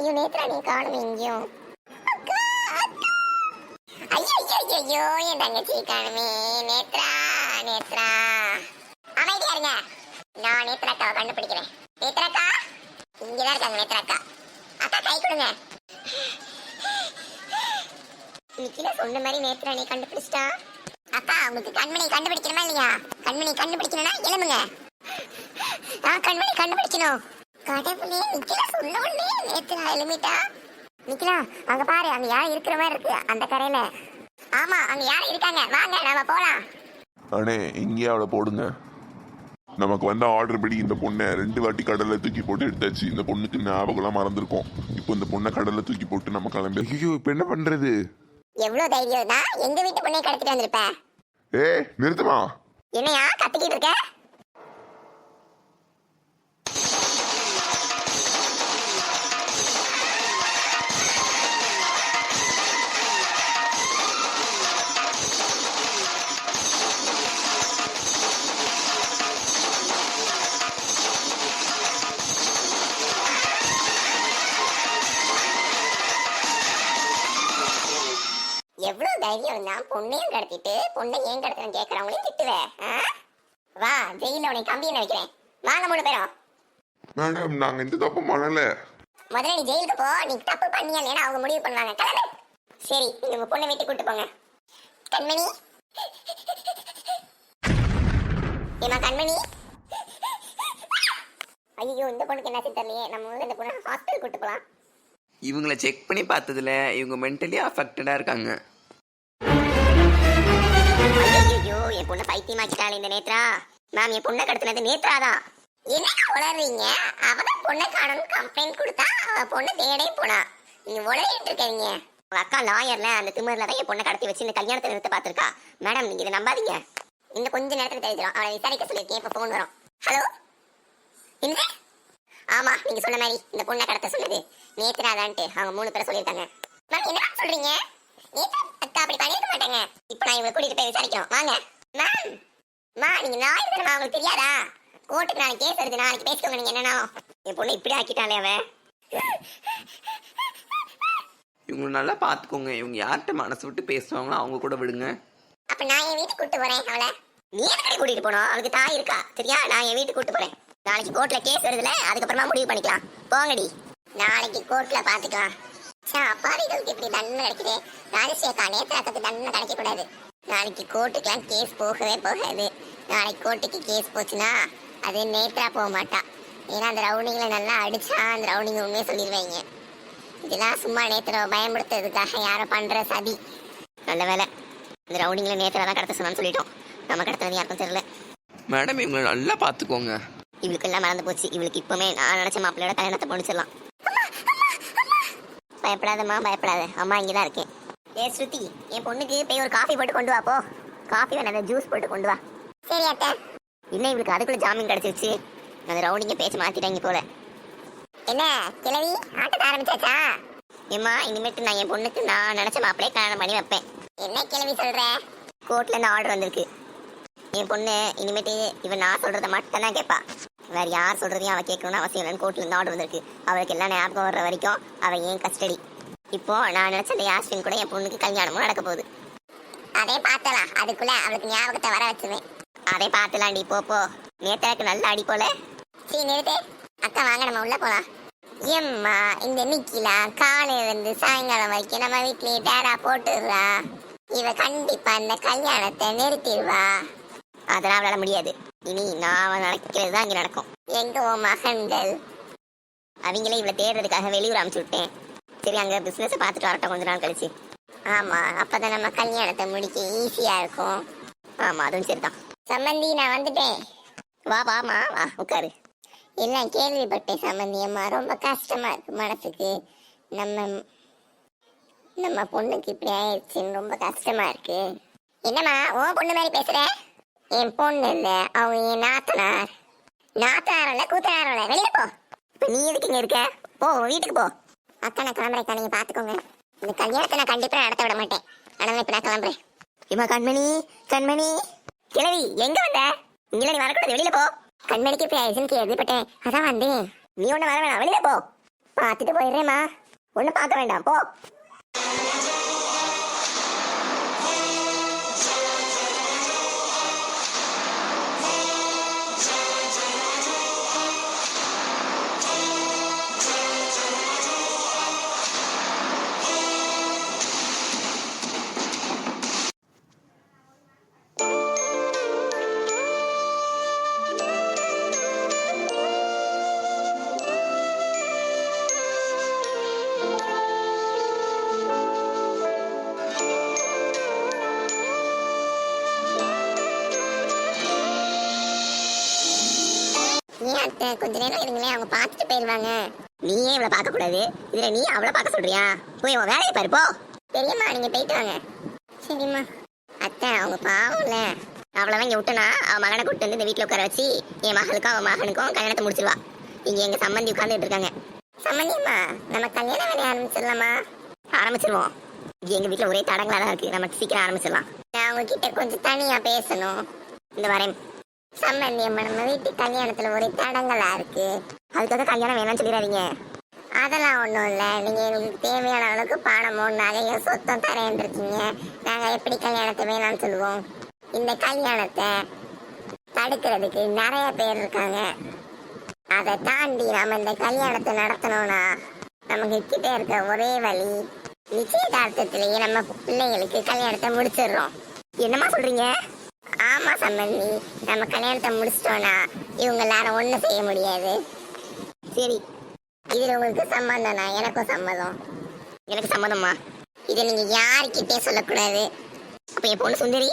ஐயோ நேத்ரா நீ காணும் எங்கேயும் ஐயோ ஐயோ ஐயோ என் தங்கச்சி காணுமே. நேத்ரா நேத்ரா. அமைதியா இருங்க. நான் நேத்ராக்காவை கண்டுபிடிக்கிறேன். நேத்ராக்கா இங்கதான் இருக்காங்க நேத்ராக்கா அக்கா. கை கொடுங்க. நிக்கில சொன்ன மாதிரி நேத்ரா நீ கண்டுபிடிச்சிட்டா? அக்கா உங்களுக்கு கண்மணி கண்டுபிடிக்கணுமா இல்லையா? கண்மணி கண்டுபிடிக்கணும்னா எழுமுங்க நான் கண்மணி கண்டுபிடிக்கணும். கடவுளே நிக்கில சொன்ன உடனே நேத்ரா எழுமிட்டா. நிக்கிலா அங்க பாரு அங்க யாரும் இருக்கிற மாதிரி இருக்கு அந்த கரையில. ஆமா அங்க யாரும் இருக்காங்க? வாங்க நாம போலாம். அண்ணே இங்கேயே அவளை போடுங்க. நமக்கு வந்த ஆர்டர் படி இந்த பொண்ணை ரெண்டு வாட்டி கடல்ல தூக்கி போட்டு எடுத்தாச்சு. இந்த பொண்ணுக்கு ஞாபகம்லாம் மறந்துருக்கோம். இப்போ இந்த பொண்ணை கடல்ல தூக்கி போட்டு நம்ம கிளம்பி ஐயோ இப்போ என்ன பண்றது? எவ்வளவு தைரியம். தான் எங்க வீட்டு பொண்ணை கடத்திட்டு வந்திருப்ப ஏ நிறுத்துமா? என்னையா கத்திக்கிட்டு இருக்க? தைரியம் தான் பொண்ணையும் கடத்திட்டு பொண்ணை ஏன் கடத்துறேன்னு கேட்கறவங்களையும் திட்டுவேன்? வா ஜெயில உனக்கு கம்பி என்ன வைக்கிறேன்? வாங்க மூணு பேரும் மேடம் நாங்க இந்த தப்பு பண்ணல. முதல்ல நீ ஜெயிலுக்கு போ நீ தப்பு பண்ணியா இல்லையா அவங்க முடிவு பண்ணுவாங்க. கிளம்பு. சரி நீங்க உங்க பொண்ணை வீட்டுக்கு கூட்டு போங்க. கண்மணி. ஏமா கண்மணி. ஐயோ இந்த பொண்ணுக்கு என்ன தெரியலையே. நம்ம முதல்ல இந்த பொண்ணை ஹாஸ்பிட்டல் கூட்டு போலாம். இவங்கள செக் பண்ணி பார்த்ததுல இவங்க மென்டலி அஃபெக்டடாக இருக்காங்க. ஐயோ என் பொண்ணு பைத்தியமாக்கிட்டாளே இந்த நேத்ரா. மேம் என் பொண்ணை கடத்தினது நேத்ரா தான் என்ன உளறீங்க? அவதான் பொண்ணை காணும்னு கம்ப்ளைண்ட் கொடுத்தா அவ பொண்ணை தேடே போனா. நீங்க உளறிட்டு இருக்கீங்க. உங்க அக்கா லாயர்ல அந்த திமிர்ல தான் என் பொண்ணை கடத்தி வச்சு இந்த கல்யாணத்தை நிறுத்த பார்த்திருக்கா. மேடம் நீங்க இதை நம்பாதீங்க. இன்னும் கொஞ்ச நேரத்துல தெரிஞ்சிடும். அவளை விசாரிக்க சொல்லியிருக்கேன். இப்ப போன் வரும். ஹலோ என்ன ஆமா நீங்க சொன்ன மாதிரி இந்த பொண்ணை கடத்த சொன்னது நேத்ராதான்ட்டு. அவங்க மூணு பேரை சொல்லியிருக்காங்க. மேம் என்ன சொல்றீங்க? நேத்ரா அக்கா அப்படி பண்ணிருக்க மாட்டாங்க. இப்போ நான் இவங்களை கூட்டிட்டு போய் விசாரிக்கிறோம் வாங்க. மேம் மா நீங்க நாய் தானே உங்களுக்கு தெரியாதா? கோர்ட்டுக்கு நாளைக்கு கேஸ் வருது. நாளைக்கு பேசிக்கோங்க நீங்க என்னன்னா. என் பொண்ணு இப்படி ஆக்கிட்டாலே அவன் இவங்களை நல்லா பார்த்துக்கோங்க இவங்க யார்கிட்ட மனசு விட்டு பேசுவாங்களோ அவங்க கூட விடுங்க. அப்ப நான் என் வீட்டுக்கு கூட்டு போறேன் அவளை. நீ எதுக்கு கூட்டிட்டு போனோம்? அவளுக்கு தாய் இருக்கா. சரியா? நான் என் வீட்டுக்கு கூட்டு போறேன். நாளைக்கு கோர்ட்ல கேஸ் வருதுல அதுக்கப்புறமா முடிவு பண்ணிக்கலாம். போங்கடி. நாளைக்கு கோர்ட்ல பாத்துக்கலாம். சா அப்பாவிகளுக்கு இப்படி தண்டனை கிடைக்குது. ராஜசேகா நேத்திராக்கத்துக்கு தண்டனை கிடைக்க கூடாது நாளைக்கு கோர்ட்டுக்கெல்லாம் கேஸ் போகவே போகாது. நாளைக்கு கோர்ட்டுக்கு கேஸ் போச்சுன்னா அது நேத்ரா போக மாட்டா. ஏன்னா அந்த ரவுடிங்களை நல்லா அடிச்சா அந்த ரவுடிங்க உண்மையை சொல்லிடுவாங்க. இதெல்லாம் சும்மா நேத்திர பயன்படுத்துறதுக்காக யாரோ பண்ற சதி. நல்ல வேலை இந்த ரவுடிங்களை நேத்திர தான் கடத்த சொன்னான்னு சொல்லிட்டோம். நம்ம கடத்துறது யாருக்கும் தெரியல. மேடம் இவங்களை நல்லா பார்த்துக்கோங்க. இவளுக்கு எல்லாம் மறந்து போச்சு. இவளுக்கு இப்பவுமே நான் நினைச்ச மாப்பிள்ளையோட கல்யாணத்தை முடிச்சிடலாம். பயப்படாதம்மா பயப்படாத. அம்மா இங்கே தான் இருக்கேன். ஏ ஸ்ருதி என் பொண்ணுக்கு போய் ஒரு காஃபி போட்டு கொண்டு வா போ. காஃபி வேணாம் ஜூஸ் போட்டு கொண்டு வா. சரி அத்தை. என்ன இவளுக்கு அதுக்குள்ள ஜாமீன் கிடைச்சிருச்சு? அந்த ரவுடிங்க பேச்சு மாத்திட்டாங்க போல. என்ன கிழவி ஆட்டத்தை ஆரம்பிச்சாச்சா? ஏம்மா இனிமேட்டு நான் என் பொண்ணுக்கு நான் நினைச்ச மாப்பிளையே கல்யாணம் பண்ணி வைப்பேன். என்ன கிழவி சொல்ற? கோர்ட்ல இருந்து ஆர்டர் வந்திருக்கு. என் பொண்ணு இனிமேட்டு இவன் நான் சொல்றத மட்டும் தான் கேட்பா வேற யார் சொல்றதையும் அவ கேட்கணும்னு அவசியம் இல்லைன்னு கோர்ட்ல இருந்து ஆர்டர் வந்திருக்கு. அவளுக்கு எல்லாம் ஞாபகம் வர்ற வரைக்கும் அவ ஏன் கஸ்டடி இப்போ நான் நினைச்ச அந்த யாஸ்வின் கூட என் பொண்ணுக்கு கல்யாணமும் நடக்க போகுது. அதே பார்த்தலாம் அதுக்குள்ள அவளுக்கு ஞாபகத்தை வர வச்சுவேன். அதே பார்த்தலாண்டி போ போ. நேத்தாக்கு நல்ல அடி போல. சரி நிறுத்து. அக்கா வாங்க நம்ம உள்ள போலாம். எம்மா இந்த நிக்கிலா காலையில இருந்து சாயங்காலம் வரைக்கும் நம்ம வீட்லயே டேரா போட்டுடுறா. இவ கண்டிப்பா இந்த கல்யாணத்தை நிறுத்திடுவா. அதெல்லாம் அவளால முடியாது. இனி நான் நினைக்கிறது தான் இங்க நடக்கும். எங்க உன் மகன்கள் அவங்களே இவளை தேடுறதுக்காக வெளியூர் அமுச்சு விட்டேன். சரி அங்க பிசினஸ் பார்த்துட்டு வரட்டும் கொஞ்ச நாள் கழிச்சு. ஆமா அப்பதான் நம்ம கல்யாணத்தை முடிக்க ஈஸியா இருக்கும். ஆமா அதுவும் சரிதான். சம்மந்தி நான் வந்துட்டேன். வா வாமா வா உட்காரு. எல்லாம் கேள்விப்பட்டேன் சம்மந்தி அம்மா. ரொம்ப கஷ்டமா இருக்கு மனசுக்கு. நம்ம நம்ம பொண்ணுக்கு இப்படி ஆயிடுச்சுன்னு ரொம்ப கஷ்டமா இருக்கு. என்னம்மா ஓ பொண்ணு மாதிரி பேசுற? என் பொண்ணு இல்ல அவங்க என் நாத்தனார். நாத்தனார் இல்ல கூத்தனார் இல்ல வெளியில போ. இப்ப நீ எதுக்கு இங்க இருக்க? போ வீட்டுக்கு போ. அக்கா நான் கிளம்புறேன் நீங்க பாத்துக்கோங்க. இந்த கல்யாணத்தை நான் கண்டிப்பா நடத்த விட மாட்டேன். ஆனா இப்ப நான் கிளம்புறேன். இம்மா கண்மணி கண்மணி. கிழவி எங்க வந்த? இங்க நீ வரக்கூடாது வெளியில போ. கண்மணிக்கு இப்ப ஆயிடுச்சுன்னு கேள்விப்பட்டேன் அதான் வந்தேன். நீ ஒண்ணு வர வேணாம் வெளியில போ. பார்த்துட்டு போயிடுறேம்மா. ஒன்றும் பார்க்க வேண்டாம் போ. ஏன் அத்தை? கொஞ்ச நேரம் இருங்களேன் அவங்க பார்த்துட்டு போயிடுவாங்க நீயே இவளை பார்க்க கூடாது இதுல நீ அவளை பார்க்க சொல்றியா? போய் உன் வேலையை பாரு போ. பெரியம்மா நீங்க போயிட்டு வாங்க. சரிம்மா. அத்தை அவங்க பாவம்ல. அவளை இங்க விட்டனா அவ மகனை கூட்டு வந்து இந்த வீட்டுல உட்கார வச்சு என் மகளுக்கும் அவன் மகனுக்கும் கல்யாணத்தை முடிச்சிருவா. இங்க எங்க சம்மந்தி உட்கார்ந்துட்டு இருக்காங்க. சம்மந்தியம்மா நம்ம கல்யாண வேலையை ஆரம்பிச்சிடலாமா? ஆரம்பிச்சிருவோம். இங்க எங்க வீட்டுல ஒரே தடங்களா தான் இருக்கு. நம்ம சீக்கிரம் ஆரம்பிச்சிடலாம். நான் அவங்க கிட்ட கொஞ்சம் தனியா பேசணும். இந்த வரேன். சம்பந்தி அம்மா நம்ம வீட்டு கல்யாணத்துல ஒரே தடங்களா இருக்கு. அதுக்காக கல்யாணம் வேணாம்னு சொல்லிடாதீங்க. அதெல்லாம் ஒன்றும் இல்லை. நீங்கள் எங்களுக்கு தேவையான அளவுக்கு பணமோ நிறைய சொத்தம் தரேன் இருக்கீங்க. நாங்கள் எப்படி கல்யாணத்தை வேணாம்னு சொல்லுவோம்? இந்த கல்யாணத்தை தடுக்கிறதுக்கு நிறைய பேர் இருக்காங்க. அதை தாண்டி நம்ம இந்த கல்யாணத்தை நடத்தணும்னா நமக்கு கிட்ட இருக்க ஒரே வழி நிச்சயதார்த்தத்திலேயே நம்ம பிள்ளைங்களுக்கு கல்யாணத்தை முடிச்சிடுறோம். என்னம்மா சொல்றீங்க? ஆமா சம்பந்தி நம்ம கல்யாணத்தை முடிச்சிட்டோம்னா இவங்க எல்லாரும் ஒண்ணு செய்ய முடியாது. சரி இதுல உங்களுக்கு சம்மந்தம்னா எனக்கும் சம்மதம். எனக்கு சம்மதம்மா? இதை நீங்க யாருக்கிட்டே சொல்லக்கூடாது. அப்ப என் பொண்ணு சுந்தரி?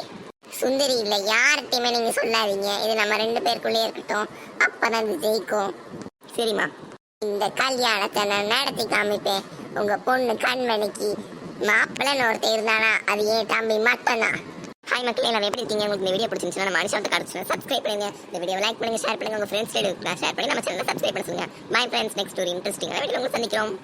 சுந்தரி இல்ல யார்கிட்டயுமே நீங்க சொல்லாதீங்க. இது நம்ம ரெண்டு பேருக்குள்ளே இருக்கட்டும். அப்பதான் இது ஜெயிக்கும். சரிம்மா. இந்த கல்யாணத்தை நான் நடத்தி காமிப்பேன். உங்க பொண்ணு கண்மணிக்கு மாப்பிள்ளைன்னு ஒருத்தர் இருந்தானா அது ஏன் தம்பி மட்டும்தான் ஹாய் மக்களே எல்லாரும் எப்படி இருக்கீங்க? உங்களுக்கு இந்த வீடியோ பிடிச்சிருந்துச்சுன்னா நம்ம மனுஷன் கருத்து சப்ஸ்கிரைப் பண்ணுங்க. இந்த வீடியோ லைக் பண்ணுங்க ஷேர் பண்ணுங்க. உங்க ஃப்ரெண்ட்ஸ் ஷேர் பண்ணி நம்ம சேனல் சப்ஸ்கிரைப் பண்ணுங்க பை ஃப்ரெண்ட்ஸ் நெக்ஸ்ட் ஒரு இன்ட்ரெஸ்டிங்கான வீடியோ உங்களுக்கு சந்திக்கிறோம்.